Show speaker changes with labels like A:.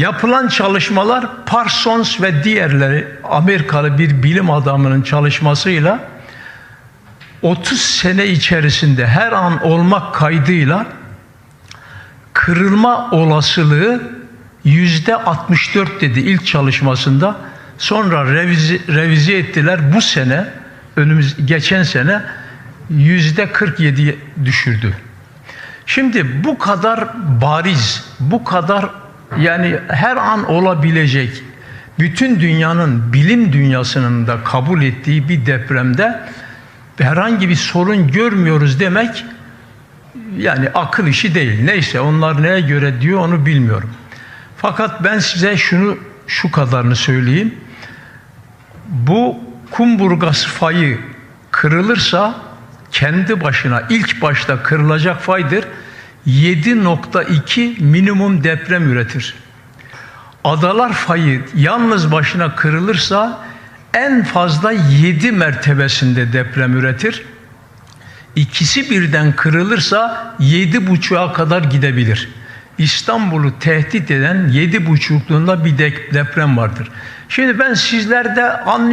A: Yapılan çalışmalar Parsons ve diğerleri Amerikalı bir bilim adamının çalışmasıyla 30 sene içerisinde her an olmak kaydıyla kırılma olasılığı yüzde 64 dedi ilk çalışmasında. Sonra revize, revize ettiler bu sene, önümüz geçen sene yüzde 47 düşürdü. Şimdi bu kadar bariz, bu kadar yani her an olabilecek bütün dünyanın bilim dünyasının da kabul ettiği bir depremde herhangi bir sorun görmüyoruz demek yani akıl işi değil. Neyse onlar neye göre diyor onu bilmiyorum. Fakat ben size şunu şu kadarını söyleyeyim. Bu kumburgaz fayı kırılırsa kendi başına ilk başta kırılacak faydır 7.2 minimum deprem üretir. Adalar fayı yalnız başına kırılırsa en fazla 7 mertebesinde deprem üretir. İkisi birden kırılırsa yedi buçuğa kadar gidebilir. İstanbul'u tehdit eden yedi buçukluğunda bir deprem vardır. Şimdi ben sizlerde anlıyorsunuz.